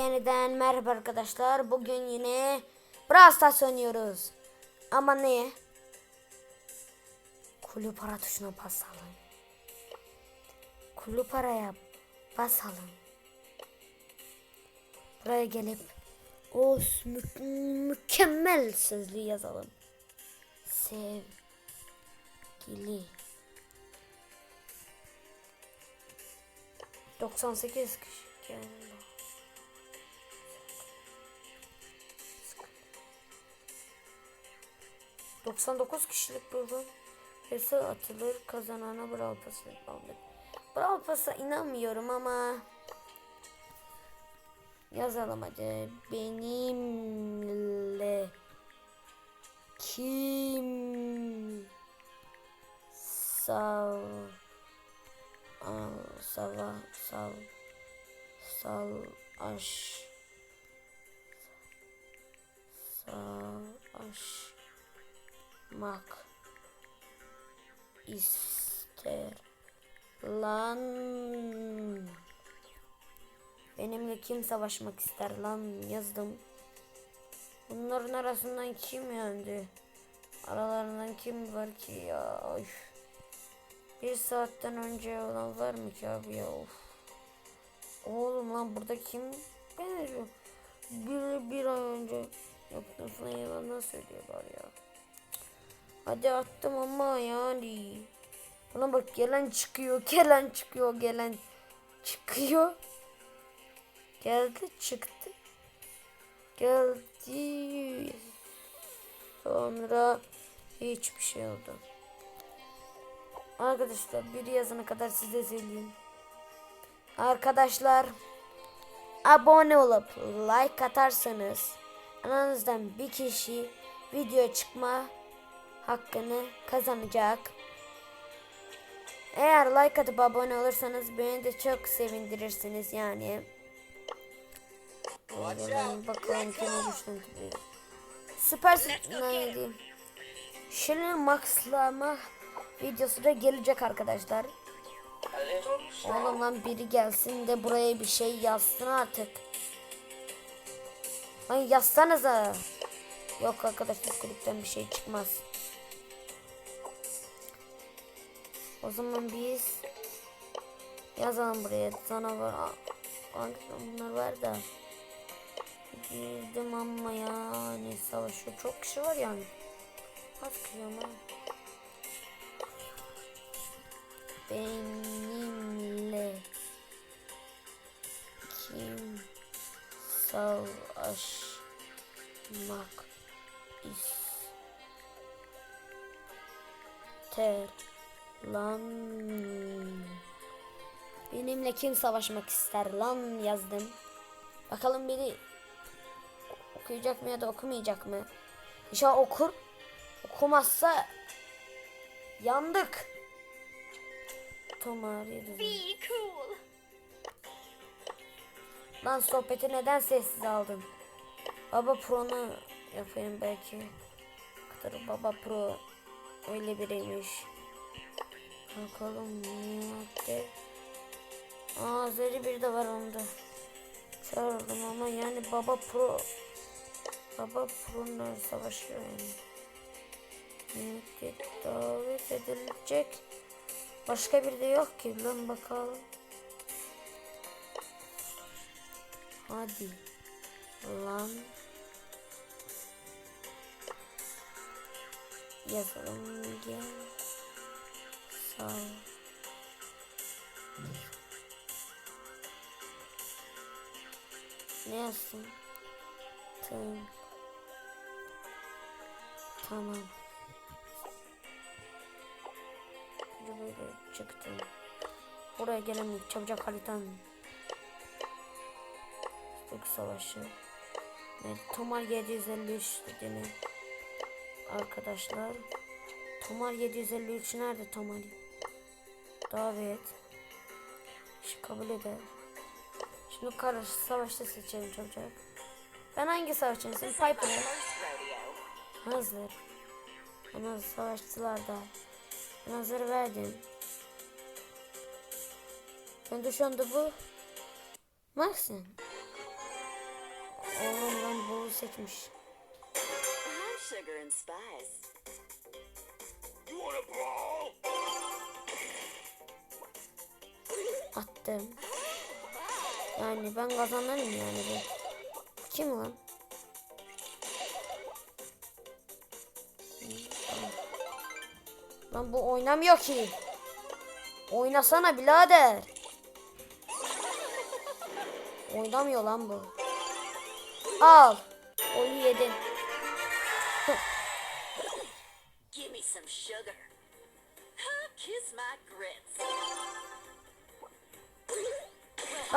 yeniden merhaba arkadaşlar. Bugün yine Brawl Stars oynuyoruz. Ama ne? Kulüp para tuşuna basalım. Kulüp paraya basalım. Buraya gelip o mü- mükemmel sözlüğü yazalım. Sevgili 98 kişi. ...99 kişilik bölüm... ...hesi atılır kazanana Brawl Pass'ı aldık. Brawl Pass'a inanmıyorum ama... ...yazalım hadi. Benimle... ...kim... ...sav... Sava, sal, sal, aş, sal, aş, mak, ister, lan. Benimle kim savaşmak ister lan yazdım. Bunların arasından kim yendi? Aralarından kim var ki ya? Üf. Bir saatten önce olan var mı ki abi ya of. Oğlum lan burada kim benziyor? Bir, bir ay önce yaptım falan yalandan söylüyorlar ya. Hadi attım ama yani. Buna bak gelen çıkıyor, gelen çıkıyor, gelen çıkıyor. Geldi çıktı. Geldi. Sonra hiçbir şey oldu. Arkadaşlar bir yazana kadar size söyleyeyim. Arkadaşlar abone olup like atarsanız aranızdan bir kişi video çıkma hakkını kazanacak. Eğer like atıp abone olursanız beni de çok sevindirirsiniz yani. Bakalım, bakalım kim güçlendiriyor. Süper neydi? Şimdi maxlama videosu da gelecek arkadaşlar. Oğlum lan biri gelsin de buraya bir şey yazsın artık. Lan yazsanıza. Yok arkadaşlar kulüpten bir şey çıkmaz. O zaman biz yazalım buraya canavar. Hangisi bunlar var da. Girdim ama yani savaşıyor. Çok kişi var yani. Az kişi ama. benimle kim savaşmak ister lan benimle kim savaşmak ister lan yazdım bakalım biri okuyacak mı ya da okumayacak mı İnşallah okur okumazsa yandık. Be cool. Lan sohbeti neden sessiz aldın? Baba Pro'nu yapayım belki. Kadar Baba Pro öyle biriymiş. Bakalım madde. Aa Zeri bir de var onda. Çağırdım ama yani Baba Pro Baba Pro'nun savaşıyor yani. Müddet davet edilecek. Başka bir de yok ki lan bakalım. Hadi lan yazalım gel sağ ne yazsın tamam Şimdi böyle çıktım. Buraya gelen çabucak haritan. Türk Savaşı. Evet, Tomar 753 dediğini. Arkadaşlar. Tomar 753 nerede Tomar? Davet. Şu kabul eder. Şimdi karşı savaşta seçelim çabucak. Ben hangi savaşçıyım? Piper'ı. Hazır. Ama savaşçılarda. Nazarı verdim. Ben de şu anda bu Max'in. seçmiş. Sugar and spice. You wanna brawl? Attım. Yani ben kazanırım yani bu. Kim lan? Lan bu oynamıyor ki. Oynasana birader. Oynamıyor lan bu. Al. Oyunu yedin.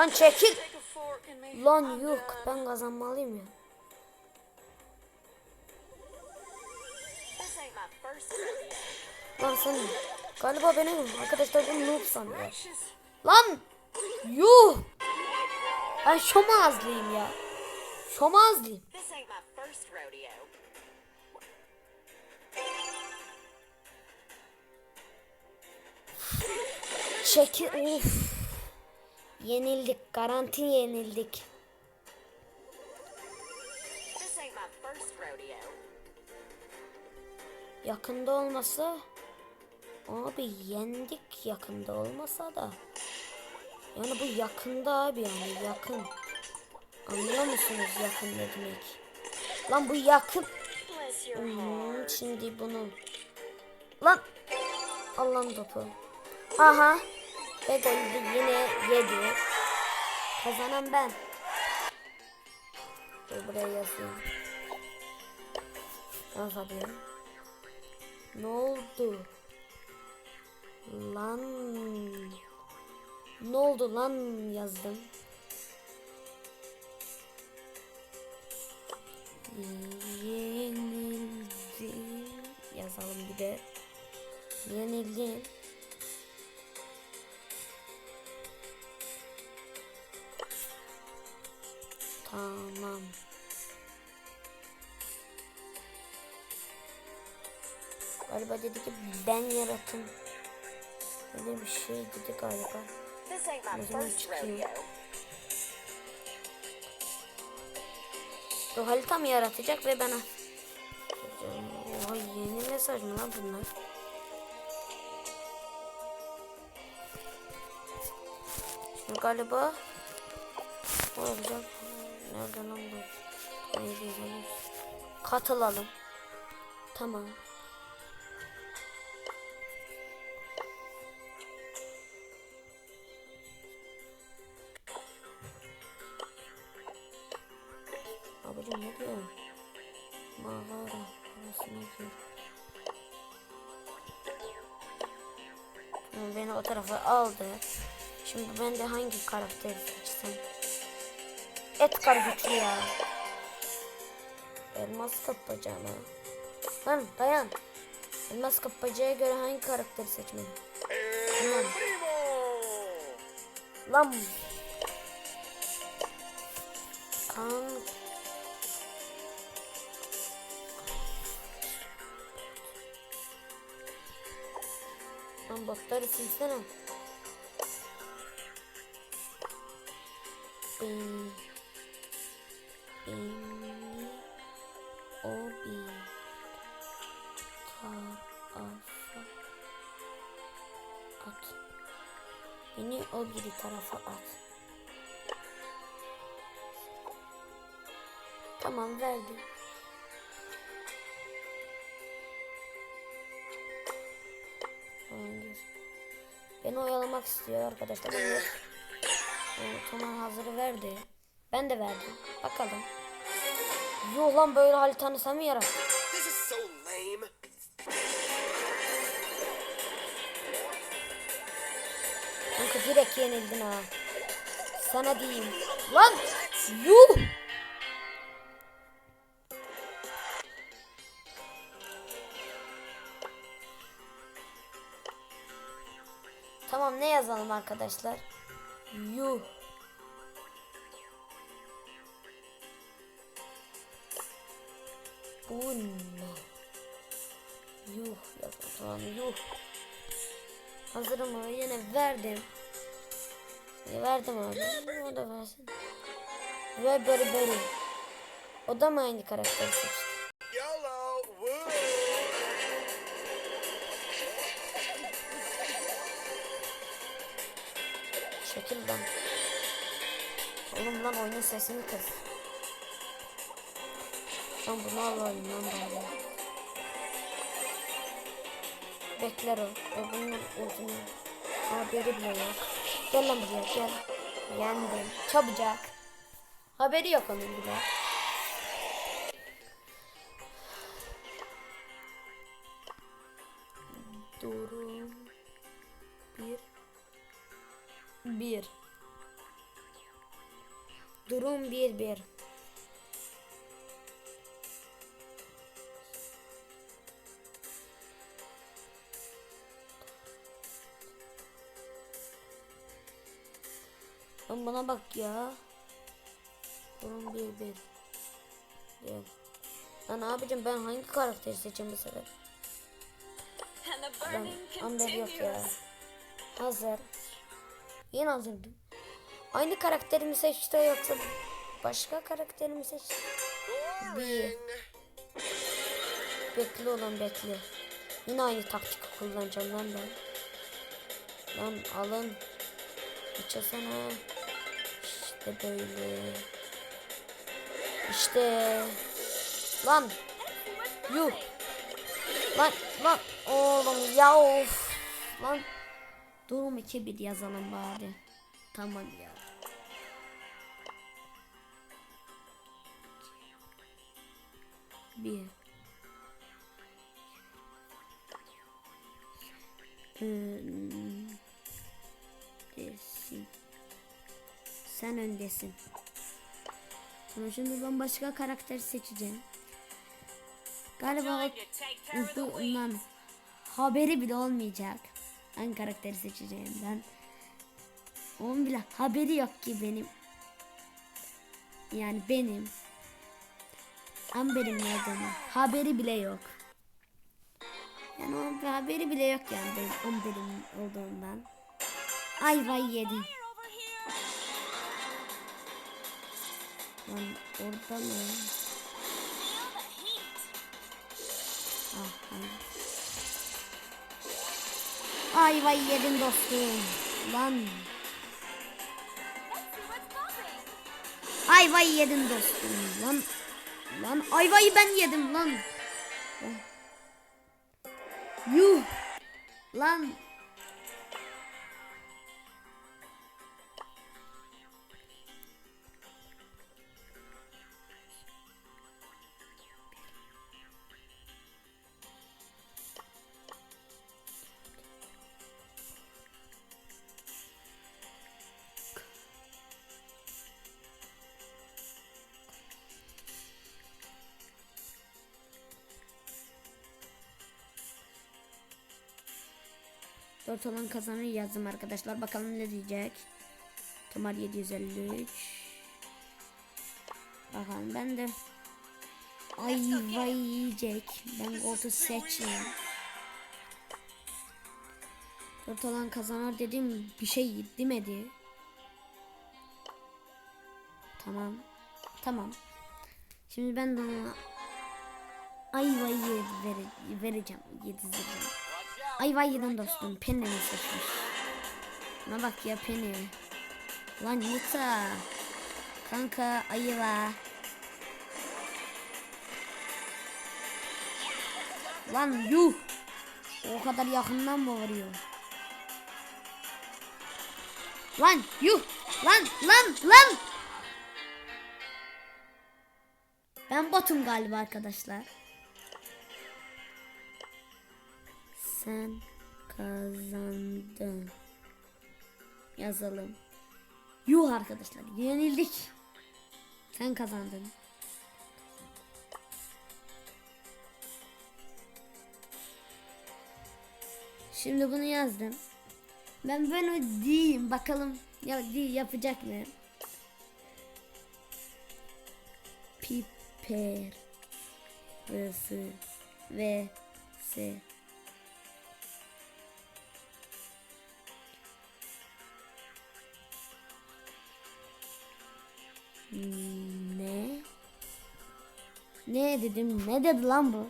Lan çekil. Lan yok ben kazanmalıyım ya. Lan sen galiba benim arkadaşlar bunu noob sanıyor. Lan yuh. Ben şomazlıyım ya. Şomazlıyım. Çekil. Uf. Yenildik. Garanti yenildik. Yakında olmasa abi yendik yakında olmasa da. Yani bu yakında abi yani yakın. Anlıyor musunuz yakın ne demek? Lan bu yakın. Hmm, şimdi bunu. Lan. Allah'ın topu. Aha. Ve golü yine yedi. Kazanan ben. Dur buraya yazayım. Yaz hadi. Ne oldu? Lan. Ne oldu lan yazdım. Yenildi. Yazalım bir de. Yenildi. Tamam. Galiba dedi ki ben yaratım. Öyle bir şey dedi galiba. Ne zaman rodeo. Bu harita mı yaratacak ve bana? Oha yeni mesaj mı lan bunlar? Şimdi galiba olacak? Nerede lan bu? Neydi yazalım? Katılalım. Tamam. Abicim ne diyor? Mağara arasına gir. Tamam, Beni o tarafa aldı. Şimdi ben de hangi karakteri seçsem? Edgar güçlü ya. Elmas kapacağım ha. Lan dayan. Elmas kapacağına göre hangi karakteri seçmeliyim? Tamam. Lan. Kan. Lan botları silsene. Bin. Bin. O bir. Tarafa. At. Beni o biri tarafa at. Tamam verdim. Hayır. Beni oyalamak istiyor arkadaşlar. Tamam hazırı verdi. Ben de verdim. Bakalım. Yo lan böyle haritanı sen mi yarattın? So. Kanka direkt yenildin ha. Sana diyeyim. Lan! Yuh! Tamam ne yazalım arkadaşlar? Yuh. Bu ne? Yuh yazalım tamam yuh. Hazır mı? Yine verdim. Yine verdim abi. O da versin. Ve böyle böyle. O da mı aynı karakteri seçti? Çekil lan. Oğlum lan oyunun sesini kız. Lan bunu alayım lan bari. Bekler o. O bunun ultini. Haberi bile yok. Gel lan buraya gel. Yendim. Çabucak. Haberi yok onun bile. Durum. Bir. Bir. Durum bir bir. Lan bana bak ya. Durum bir bir. Değil. Lan abicim ben hangi karakteri seçeceğim bu sefer? Lan Amber yok ya. Hazır. Yine hazırdım. Aynı karakterimi seçti yoksa başka karakterimi seçti? Bir. Bekle olan bekle. Yine aynı taktik kullanacağım lan ben. Lan alın. İçesene. Böyle. İşte. Lan. Yuh. Lan lan oğlum ya of. Lan. Durum 2-1 yazalım bari. Tamam ya. Bir. Hmm. Desin. Sen öndesin. Tamam şimdi ben başka karakter seçeceğim. Galiba weak. bundan haberi bile olmayacak. Hangi karakteri seçeceğimden. Onun bile haberi yok ki benim. Yani benim. Amber'in olduğunu. Haberi bile yok. Yani onun haberi bile yok yani benim Amber'in olduğundan. Ay vay yedim. Lan orada mı? Ah, ay. Ay vay yedim dostum. Lan. Ay vay yedim dostum. Lan. Lan ayvayı ben yedim lan. Lan. Yuh. Lan. Dört olan kazanır yazdım arkadaşlar. Bakalım ne diyecek. Kemal 753. Bakalım ben de ayva yiyecek. Ben Gold'u seçeyim. Dört olan kazanır dedim bir şey demedi. Tamam. Tamam. Şimdi ben de ona ayvayı vere, vereceğim. Yedireceğim. Ay vay yedim dostum. Penny'ni seçmiş. Buna bak ya Penny. Lan Nita. Kanka ayıla. Lan yuh. O kadar yakından mı vuruyor? Lan yuh. Lan lan lan. Ben botum galiba arkadaşlar. Sen kazandın. Yazalım. Yuh arkadaşlar yenildik. Sen kazandın. Şimdi bunu yazdım. Ben bunu diyeyim bakalım ya değil yapacak mı? Piper Rısı ve S Ne? Ne dedim? Ne dedi lan bu?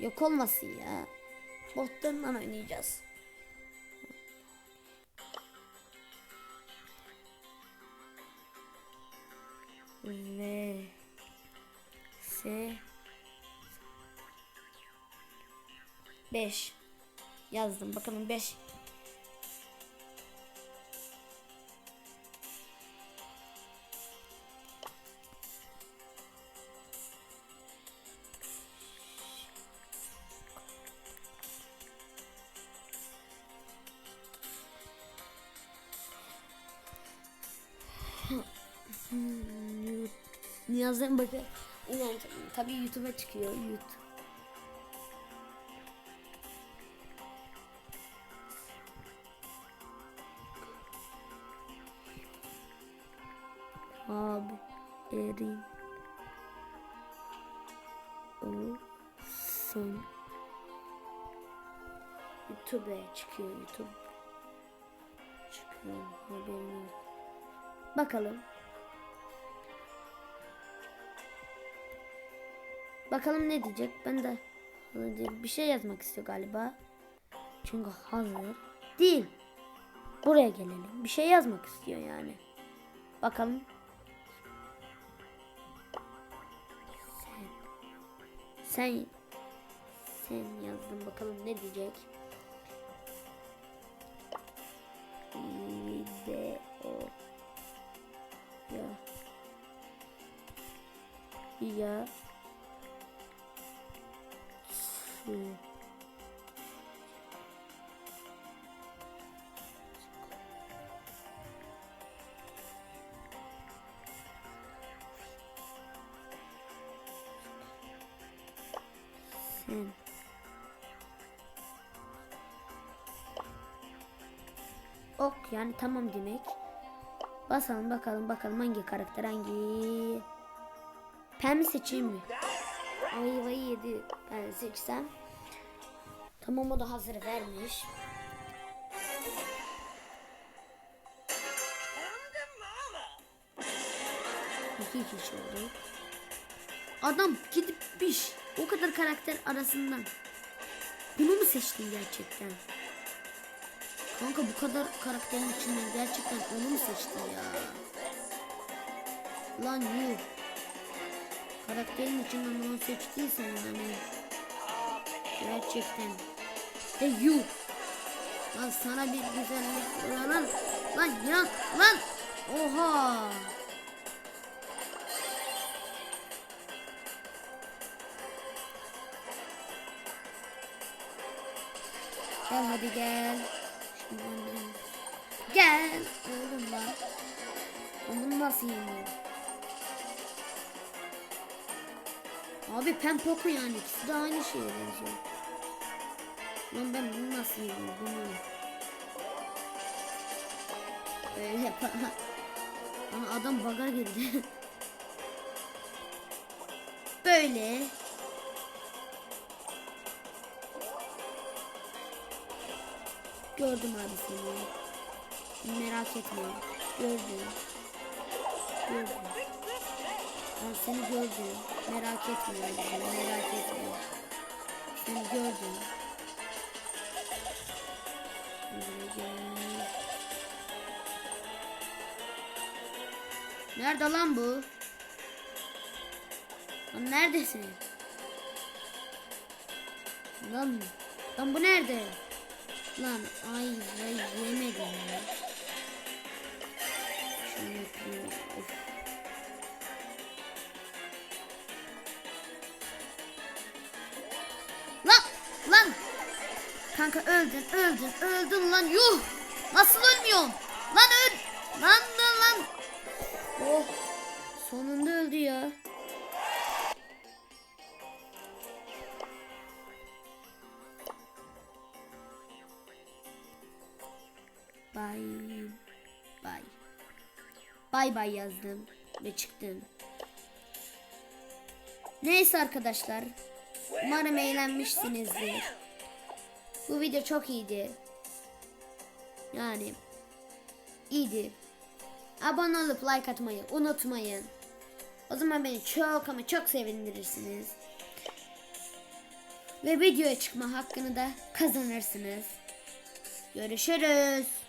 Yok olmasın ya. Botlarından oynayacağız. V S 5 yazdım bakalım 5 Yazdım bakın. Yani tabii YouTube'a çıkıyor. YouTube. Abi Erin olsun. YouTube'a çıkıyor YouTube. Çıkıyor haberim. Bakalım. Bakalım ne diyecek. Ben de bir şey yazmak istiyor galiba. Çünkü hazır değil. Buraya gelelim. Bir şey yazmak istiyor yani. Bakalım. Sen. Sen. Sen yazdın. Bakalım ne diyecek. Sen. Ok yani tamam demek. Basalım bakalım bakalım hangi karakter hangi. Pembe seçeyim mi? Ayvayı yedi ben seçsem. Tamam o da hazır vermiş. İki kişi oldu. Adam gidipmiş. O kadar karakter arasından. Bunu mu seçtin gerçekten? Kanka bu kadar karakterin içinden gerçekten onu mu seçtin ya? Lan yuh. Karakterin içinden onu seçtiysen yani. Gerçekten. E yuh. Lan sana bir güzellik lan lan ya lan. Oha. Gel hadi gel. Gel. Oğlum lan. Onu nasıl yeniyor? Abi Pempoku yani ikisi de aynı şeye benziyor. Lan ben bunu nasıl yiyeyim bunu? Böyle yap. Adam baga girdi. Böyle. Gördüm abi seni. Merak etme. Gördüm. Gördüm. Ben seni gördüm. Merak etme. abi, Merak etme. Seni gördüm. Nerede lan bu? Lan neredesin? Lan, lan bu nerede? Lan ay ay yemedim ya. Şunu. Lan lan. Kanka öldün öldün öldün lan yuh. Nasıl ölmüyorsun? Lan öl. Lan lan lan. Oh. Sonunda öldü ya. Bye. Bye. bay bay yazdım ve çıktım. Neyse arkadaşlar. Umarım eğlenmişsinizdir. Bu video çok iyiydi. Yani iyiydi. Abone olup like atmayı unutmayın. O zaman beni çok ama çok sevindirirsiniz. Ve videoya çıkma hakkını da kazanırsınız. Görüşürüz.